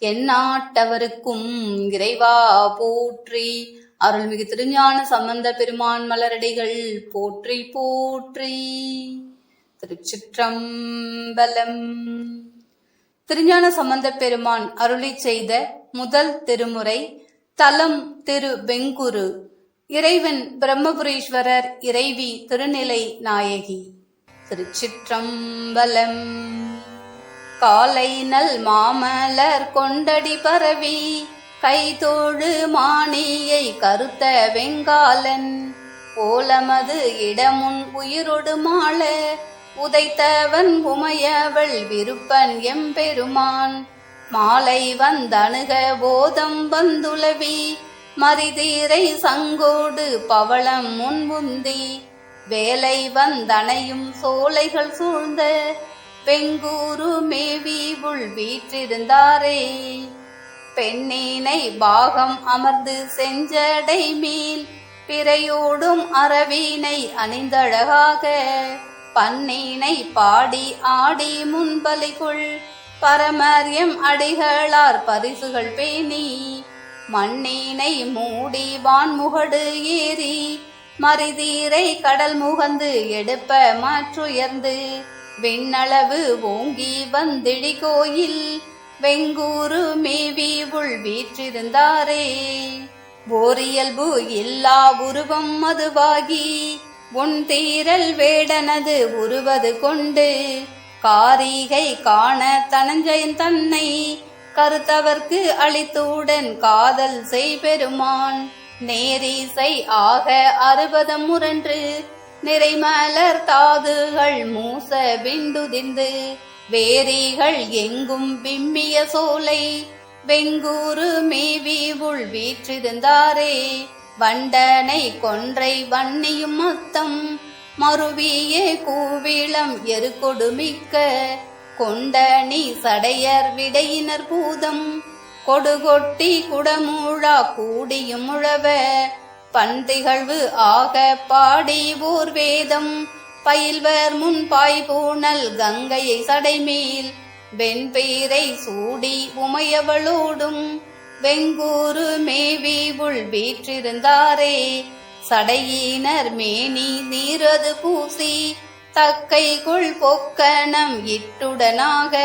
எந்நாட்டவருக்கும் இறைவா போற்றி. அருள்மிகு திருஞான சம்பந்த பெருமான் மலரடிகள் போற்றி போற்றி. திருச்சிற்றம்பலம். திருஞான சம்பந்த பெருமான் அருளி செய்த முதல் திருமுறை தலம் திரு வெங்குரு. இறைவன் பிரம்மபுரீஸ்வரர் இறைவி திருநிலை நாயகி. திருச்சிற்றம்பலம். காலை நல் மாமலர் கொண்டடி பரவி கைதோழு மாணியை கருத்த வெங்காலன். போலமது இடமுன் உயிரொடு மாள உதைத்தவன் உமையவள் விருப்பன் எம்பெருமான். மாலை வந்தணுக போதம் வந்துளவி மரிதீரை சங்கோடு பவளம் முன்முந்தி வேலை வந்தணையும் சோலைகள் சூழ்ந்த பெங்கூரு மேவி உள் வீற்றிருந்தாரே. பெண்ணினை பாகம் அமர்ந்து செஞ்சடை மேல் பிறையோடும் அரவீனை அணிந்தழகாக பன்னினை பாடி ஆடி முன்பலிக்குள் பரமரியம் அடிகளார் பரிசுகள் பேணி மண்ணினை மூடி வான்முகடு ஏறி மறிதீரை கடல் முகந்து எடுப்ப மாற்றுயர்ந்து விண்ணளவு ஓங்கி வந்திடி கோயில் வெங்கூரு மேவி உள் வீற்றிருந்தாரே. ஓரியல்பு இல்லா உருவம் மதுவாகி உன் தீரல் வேடனது உருவது கொண்டு காரிகை காண தனஞ்சயன் தன்னை கருத்தவர்க்கு அளித்துடன் காதல் செய் பெருமான் ஆக அறுபதம் முரன்று நிறைமலர் தாதுகள் மூச விண்டுதிந்து வேரிகள் எங்கும் விம்மிய சோலை. வெங்கூரு மேவி உள் வீற்றிருந்தாரே வண்டனை கொன்றை வன்னியும் மொத்தம் மறுவியே கூவிளம் எரு கொடுமிக்க கொண்டனி சடையர் விடையினர் பூதம். கொடுகொட்டி குடமூழா கூடியும் உழவ பந்திகழ்வு ஆக பாடி ஓர் வேதம். பயில்வர் முன் பாய்பூணல் கங்கையை சடைமேல். வெண்பீரை சூடி உமையவளோடும் வெங்கூரு மேவி உள் வீற்றிருந்தாரே. சடையினர் மேனி நீரது பூசி தக்கைக்குள் பொக்கணம் இட்டுடனாக.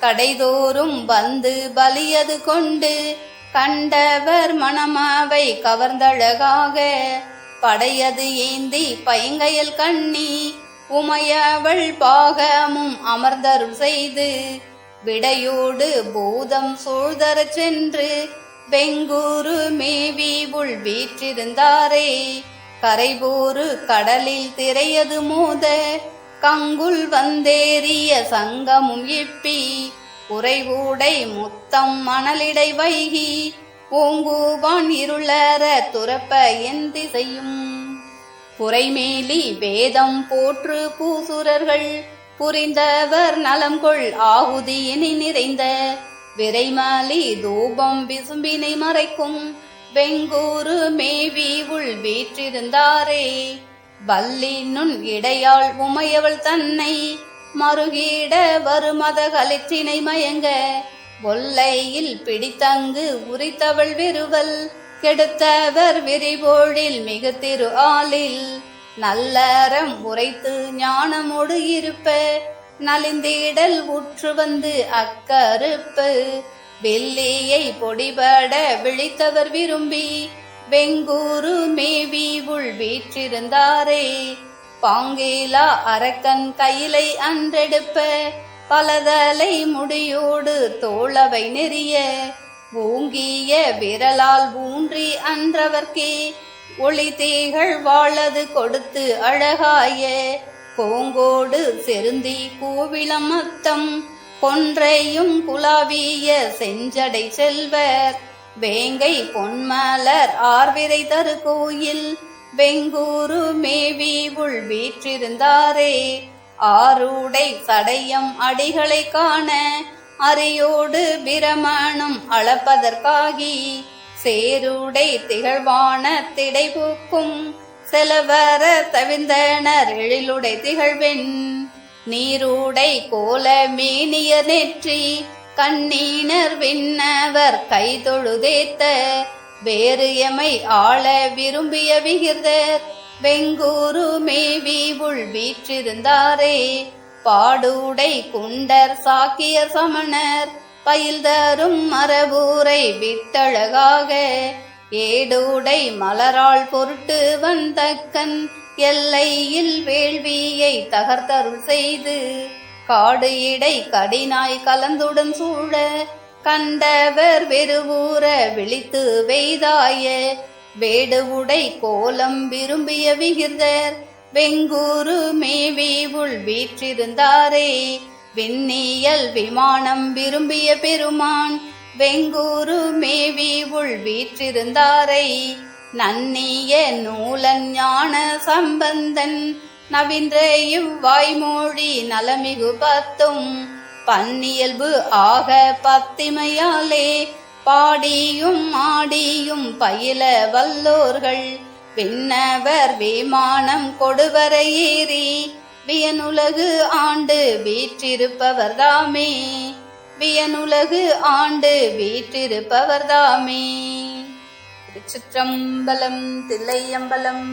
கடைதோறும் வந்து பலியது கொண்டு கண்டவர் மணமாவை கவர்ந்தழகாக படையது ஏந்தி பைங்கையல் கண்ணி உமையவள் பாகமும் அமர்ந்தருள் செய்து விடையோடு பூதம் சூழ்தர சென்று வெங்கூரு மேவி உள் வீற்றிருந்தாரே. கரைபோரு கடலில் திரையது மோத கங்குல் வந்தேறிய சங்கமும் இப்பி குறைவூடை முத்தம் மணலிடை வைகி ஓங்குவான் இருளற துறப்ப எந்தி செய்யும் குறைமேலி வேதம் போற்று பூசுரர்கள் புரிந்தவர் நலம் கொள் ஆகுதியினை நிறைந்த. விரைமாலி தூபம் விசும்பினை மறைக்கும் வெங்கூரு மேவி உள் வீற்றிருந்தாரே. வல்லினுன் நுண் இடையாள் உமையவள் தன்னை மறுகீட வருமத கலிற்றினை மயங்க ஒல்லையில் பிடித்தங்கு உரித்தவள் விருவல் கெடுத்தவர் விரிபோழில் மிகு திரு ஆளில் நல்லறம் உரைத்து ஞானமோடு இருப்ப நலிந்திடல் உற்று வந்து அக்கருப்பு வெள்ளியை பொடிபட விழித்தவர் விரும்பி வெங்கூரு மேவி உள் வீற்றிருந்தாரே பாங்கேலா அரக்கன் கையிலை அன்றெடுப்ப பலதலை முடியோடு தோளவை நெறிய ஓங்கிய விரலால் ஊன்றி அன்றவர்க்கே ஒளி தேகள் வாழது கொடுத்து அழகாய கோங்கோடு செருந்தி கோவிளமத்தம் அத்தம் கொன்றையும் குலாவிய செஞ்சடை செல்வர் வேங்கை பொன்மலர் ஆர்விரை தரு கோயில் வெங்கூரு மேவி உள் வீற்றிருந்தாரே. ஆரூடை சடையம் அடிகளை காண அரியோடு பிரமணம் அளப்பதற்காகி சேருடை திகழ்வான திடைபூக்கும் செலவர தவிந்தனர் எழிலுடை திகழ்வெண் நீருடை கோல மேனிய நெற்றி கண்ணீனர் விண்ணவர் கைதொழுதேத்த வேறு எமை ஆள விரும்பிய விகிர்தர். வெங்கூரு மேவி உள் வீற்றிருந்தாரே பாடுடை குண்டர் சாக்கிய சமணர். பயில் தரும் மரபூரை விட்டழகாக. ஏடுடை மலரால் பொருட்டு வந்தக்கன் எல்லையில் வேள்வியை தகர்த்தருள் செய்து. காடு இடை கடினாய் கலந்துடன் சூழ கண்டவர் வெறுவூர விழித்து வெய்தாய வேடுவுடை கோலம் விரும்பிய விகிர்தர். வெங்கூரு மேவி உள் வீற்றிருந்தாரே விண்ணியல் விமானம் விரும்பிய பெருமான். வெங்கூரு மேவி உள் வீற்றிருந்தாரை நன்னிய நூலன் ஞான சம்பந்தன். நவீன்ற இவ்வாய்மொழி நலமிகு பத்தும் பன்னியல்பு ஆக பத்திமையாலே பாடியும் ஆடியும் பயில வல்லோர்கள். விண்ணவர் விமானம் கொடுவரையேறி வியனுலகு ஆண்டு வீற்றிருப்பவர்தாமே வியனுலகு ஆண்டு வீற்றிருப்பவர்தாமே திருச்சிற்றம்பலம் தில்லையம்பலம்